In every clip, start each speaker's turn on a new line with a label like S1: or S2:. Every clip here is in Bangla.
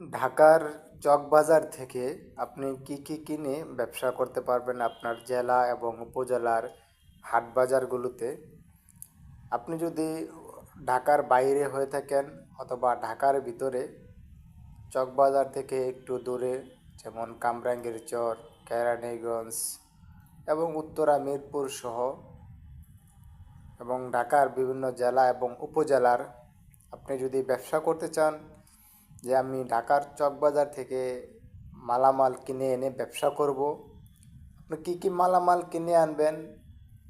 S1: ঢাকার চকবাজার থেকে আপনি কি কি কিনে ব্যবসা করতে পারবেন আপনার জেলা এবং উপজেলার হাট বাজারগুলোতে? আপনি যদি ঢাকার বাইরে হয়ে থাকেন অথবা ঢাকার ভিতরে, চকবাজার থেকে একটু দূরে, যেমন কামরাঙ্গীর চর, কেরানীগঞ্জ এবং উত্তরা মিরপুর সহ এবং ঢাকার বিভিন্ন জেলা এবং উপজেলার আপনি যদি ব্যবসা করতে চান যে আমি ঢাকার চকবাজার থেকে মালামাল কিনে এনে ব্যবসা করব। আপনি কী কী মালামাল কিনে আনবেন,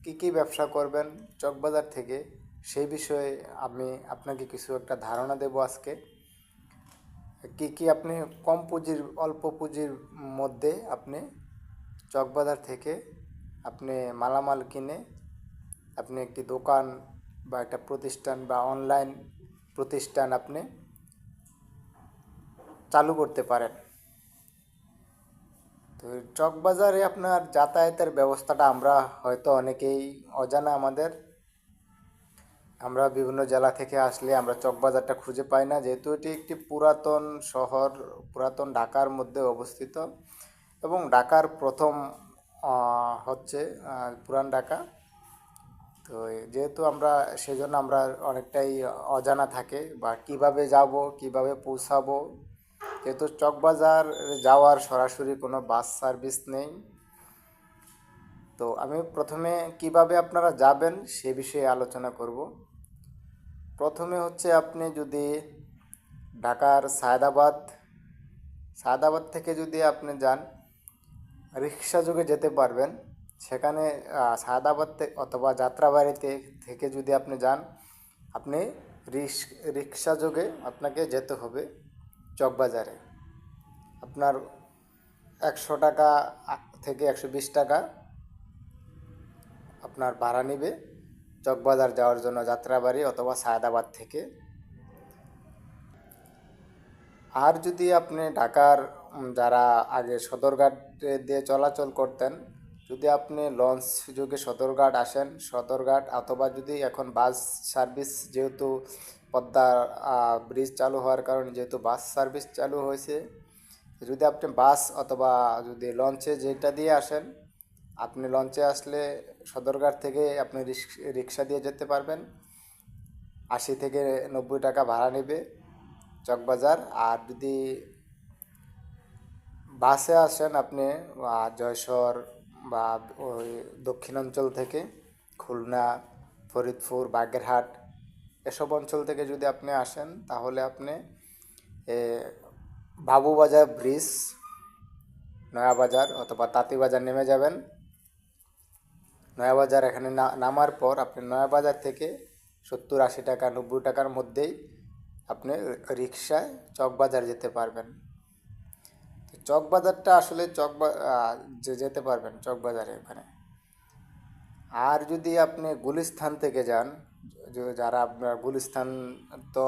S1: কী কী ব্যবসা করবেন চকবাজার থেকে সেই বিষয়ে আমি আপনাকে কিছু একটা ধারণা দেব আজকে। কী কী আপনি কম পুঁজির, অল্প পুঁজির মধ্যে আপনি চকবাজার থেকে আপনি মালামাল কিনে আপনি একটি দোকান বা একটা প্রতিষ্ঠান বা অনলাইন প্রতিষ্ঠান আপনি চালু করতে পারেন। তো চকবাজারে আপনার যাতায়াতের ব্যবস্থাটা আমরা হয়তো অনেকেই অজানা আমাদের। আমরা বিভিন্ন জেলা থেকে আসলে আমরা চকবাজারটা খুঁজে পাই না, যেহেতু এটি একটি পুরাতন শহর, পুরাতন ঢাকার মধ্যে অবস্থিত এবং ঢাকার প্রথম হচ্ছে পুরান ঢাকা। তো যেহেতু আমরা, সেজন্য আমরা অনেকটাই অজানা থাকে বা কীভাবে যাব, কীভাবে পৌঁছাবো যেহেতু চকবাজার যাওয়ার সরাসরি কোনো বাস সার্ভিস নেই, তো আমি প্রথমে কীভাবে আপনারা যাবেন সে বিষয়ে আলোচনা করব। প্রথমে হচ্ছে আপনি যদি ঢাকার সায়দাবাদ সায়দাবাদ থেকে যদি আপনি যান, রিক্সা যোগে যেতে পারবেন। সেখানে সায়দাবাদ অথবা যাত্রাবাড়িতে থেকে যদি আপনি যান, আপনি রিক্সা যোগে আপনাকে যেতে হবে। চকবাজারে। আপনার একশো টাকা থেকে একশো বিশ টাকা আপনার ভাড়া নেবে চকবাজার যাওয়ার জন্য যাত্রাবাড়ি অথবা সায়দাবাদ থেকে। আর যদি আপনি ঢাকার যারা আগে সদরঘাট দিয়ে চলাচল করতেন, যদি আপনি লঞ্চ যুগে সদরঘাট আসেন, সদরঘাট অথবা যদি এখন বাস সার্ভিস যেহেতু পদ্মা ব্রিজ চালু হওয়ার কারণে যেহেতু বাস সার্ভিস চালু হয়েছে, যদি আপনি বাস অথবা যদি লঞ্চে যেটা দিয়ে আসেন, আপনি লঞ্চে আসলে সদরঘাট থেকে আপনি রিক্সা দিয়ে যেতে পারবেন। আশি থেকে নব্বই টাকা ভাড়া নেবে চকবাজার। আর যদি বাসে আসেন আপনি জয়সর বা ওই দক্ষিণাঞ্চল থেকে খুলনা, ফরিদপুর, বাগেরহাট এসব অঞ্চল থেকে যদি আপনি আসেন, তাহলে আপনি বাবুবাজার ব্রিজ, নয়াবাজার অথবা তাঁতিবাজার নেমে যাবেন। নয়াবাজার এখানে নামার পর আপনি নয়াবাজার থেকে সত্তর আশি টাকা, নব্বই টাকার মধ্যেই আপনি রিক্সায় চকবাজার যেতে পারবেন। চকবাজারটা আসলে চকবা যে, যেতে পারবেন চকবাজারে ওখানে আর যদি আপনি গুলিস্থান থেকে যান যারা আপনার গুলিস্থান তো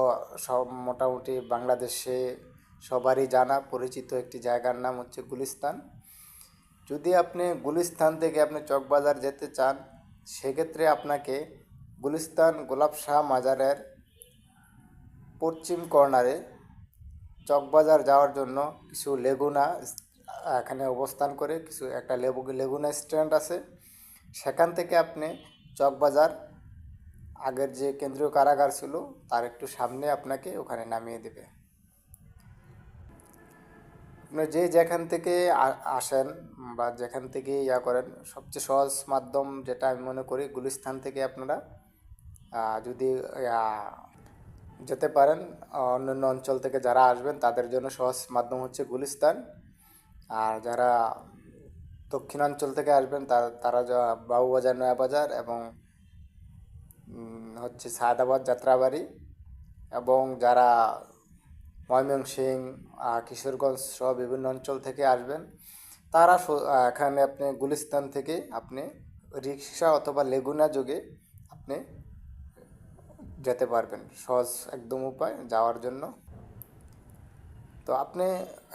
S1: সব মোটামুটি বাংলাদেশে সবারই জানা পরিচিত একটি জায়গার নাম হচ্ছে গুলিস্তান। যদি আপনি গুলিস্তান থেকে আপনি চকবাজার যেতে চান, সেক্ষেত্রে আপনাকে গুলিস্তান গোলাপ শাহ মাজারের পশ্চিম কর্নারে চকবাজার যাওয়ার জন্য কিছু লেগুনা এখানে অবস্থান করে, কিছু একটা লেবু, লেগুনা স্ট্যান্ড আছে। সেখান থেকে আপনি চকবাজার আগের যে কেন্দ্রীয় কারাগার ছিল, তার একটু সামনে আপনাকে ওখানে নামিয়ে দেবে। আপনি যে যেখান থেকে আসেন বা যেখান থেকে ইয়া করেন, সবচেয়ে সহজ মাধ্যম যেটা আমি মনে করি গুলিস্থান থেকে আপনারা যদি যেতে পারেন, অন্যান্য অঞ্চল থেকে যারা আসবেন, তাদের জন্য সহজ মাধ্যম হচ্ছে গুলিস্তান। আর যারা দক্ষিণাঞ্চল থেকে আসবেন তারা তারা বাবুবাজার, নয়াবাজার এবং হচ্ছে সায়দাবাদ যাত্রাবাড়ি এবং যারা ময়মনসিং কিশোরগঞ্জ সহ বিভিন্ন অঞ্চল থেকে আসবেন, তারা এখানে আপনি গুলিস্তান থেকে আপনি রিক্সা অথবা লেগুনা যোগে আপনি যেতে পারবেন। সহজ একদম উপায় যাওয়ার জন্য। তো আপনি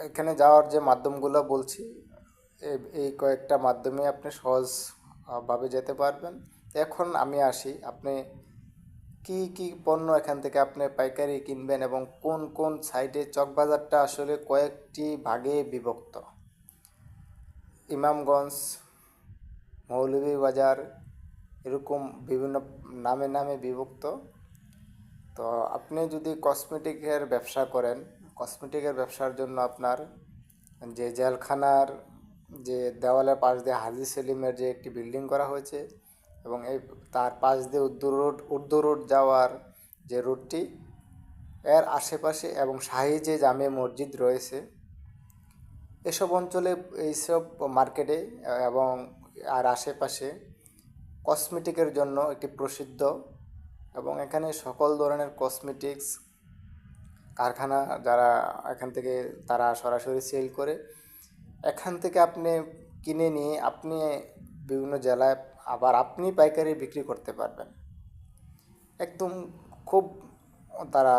S1: এখানে যাওয়ার যে মাধ্যমগুলো বলছি এই কয়েকটা মাধ্যমে আপনি সহজভাবে যেতে পারবেন। এখন আমি আসি, আপনি কি কি পণ্য এখান থেকে আপনি পাইকারি কিনবেন এবং কোন কোন সাইডে চকবাজারটা আসলে কয়েকটি ভাগে বিভক্ত? ইমামগঞ্জ, মৌলভীবাজার এরকম বিভিন্ন নামে নামে বিভক্ত। তো আপনি যদি কসমেটিকের ব্যবসা করেন, কসমেটিকের ব্যবসার জন্য আপনার যে জেলখানার যে দেওয়ালের পাশ দিয়ে হাজি সেলিমের যে একটি বিল্ডিং করা হয়েছে এবং এই তার পাশ দিয়ে উর্দু রোড উর্দু রোড যাওয়ার যে রুটটি, এর আশেপাশে এবং শাহী যে জামে মসজিদ রয়েছে, এসব অঞ্চলে এইসব মার্কেটে এবং আর আশেপাশে কসমেটিকের জন্য একটি প্রসিদ্ধ এবং এখানে সকল ধরনের কসমেটিক্স কারখানা যারা এখান থেকে তারা সরাসরি সেল করে, এখান থেকে আপনি কিনে নিয়ে আপনি বিভিন্ন জেলায় আবার আপনি পাইকারি বিক্রি করতে পারবেন। একদম খুব তারা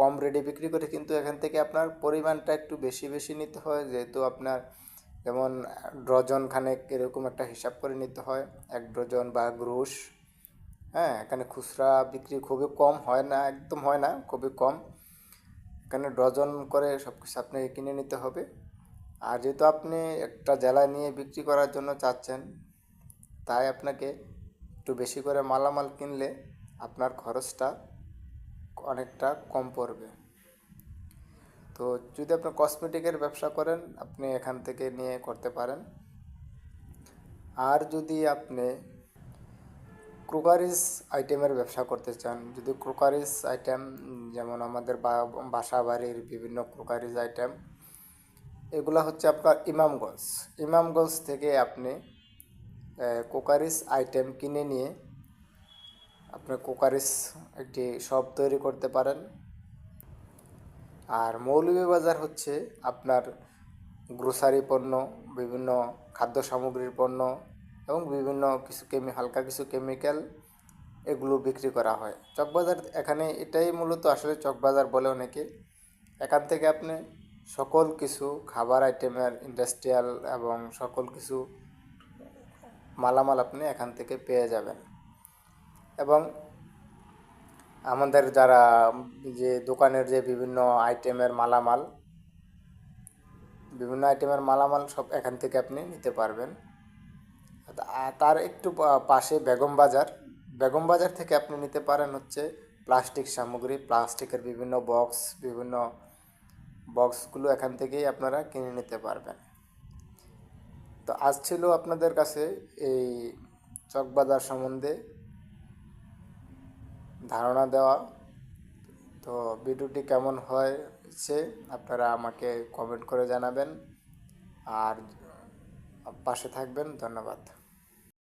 S1: কম রেটে বিক্রি করে কিন্তু এখান থেকে আপনার পরিমাণটা একটু বেশি বেশি নিতে হয়। যেহেতু আপনার যেমন ডজন খানেক এরকম একটা হিসাব করে নিতে হয়। এক ডজন বা গ্রুশ হ্যাঁ এখানে খুচরা বিক্রি খুবই কম হয় না, একদম হয় না, খুবই কম। এখানে ডজন করে সব কিছু আপনাকে কিনে নিতে হবে। আর যেহেতু আপনি একটা জেলায় নিয়ে বিক্রি করার জন্য চাচ্ছেন, তাই আপনাকে একটু বেশি করে মালামাল কিনলে আপনার খরচটা অনেকটা কম পড়বে। তো যদি আপনি কসমেটিকের ব্যবসা করেন, আপনি এখান থেকে নিয়ে করতে পারেন। আর যদি আপনি ক্রোকারিজ আইটেমের ব্যবসা করতে চান, যদি ক্রোকারিজ আইটেম যেমন আমাদের বাসা বাড়ির বিভিন্ন ক্রোকারিজ আইটেম এগুলো হচ্ছে আপনার ইমামগঞ্জ। ইমামগঞ্জ থেকে আপনি কোকারিস আইটেম কিনে নিয়ে আপনি কোকারিস একটি শপ তৈরি করতে পারেন। আর মৌলভীবাজার হচ্ছে আপনার গ্রোসারি পণ্য, বিভিন্ন খাদ্য সামগ্রীর পণ্য এবং বিভিন্ন কিছু কেমি হালকা কিছু কেমিক্যাল এগুলো বিক্রি করা হয়। চকবাজার এখানে এটাই মূলত আসলে চকবাজার বলে অনেকে। এখান থেকে আপনি সকল কিছু খাবার আইটেমের ইন্ডাস্ট্রিয়াল এবং সকল কিছু মালামাল আপনি এখান থেকে পেয়ে যাবেন। এবং আমাদের যারা যে দোকানের যে বিভিন্ন আইটেমের মালামাল, বিভিন্ন আইটেমের মালামাল সব এখান থেকে আপনি নিতে পারবেন। তার একটু পাশে বেগম বাজার। বেগম বাজার থেকে আপনি নিতে পারেন হচ্ছে প্লাস্টিক সামগ্রী, প্লাস্টিকের বিভিন্ন বক্স, বিভিন্ন বক্সগুলো এখান থেকেই আপনারা কিনে নিতে পারবেন। তো আজ ছিল আপনাদের কাছে এই চকবাজার সম্বন্ধে ধারণা দেওয়া। তো ভিডিওটি কেমন হয়েছে আপনারা আমাকে কমেন্ট করে জানাবেন। আর পাশে থাকবেন, ধন্যবাদ।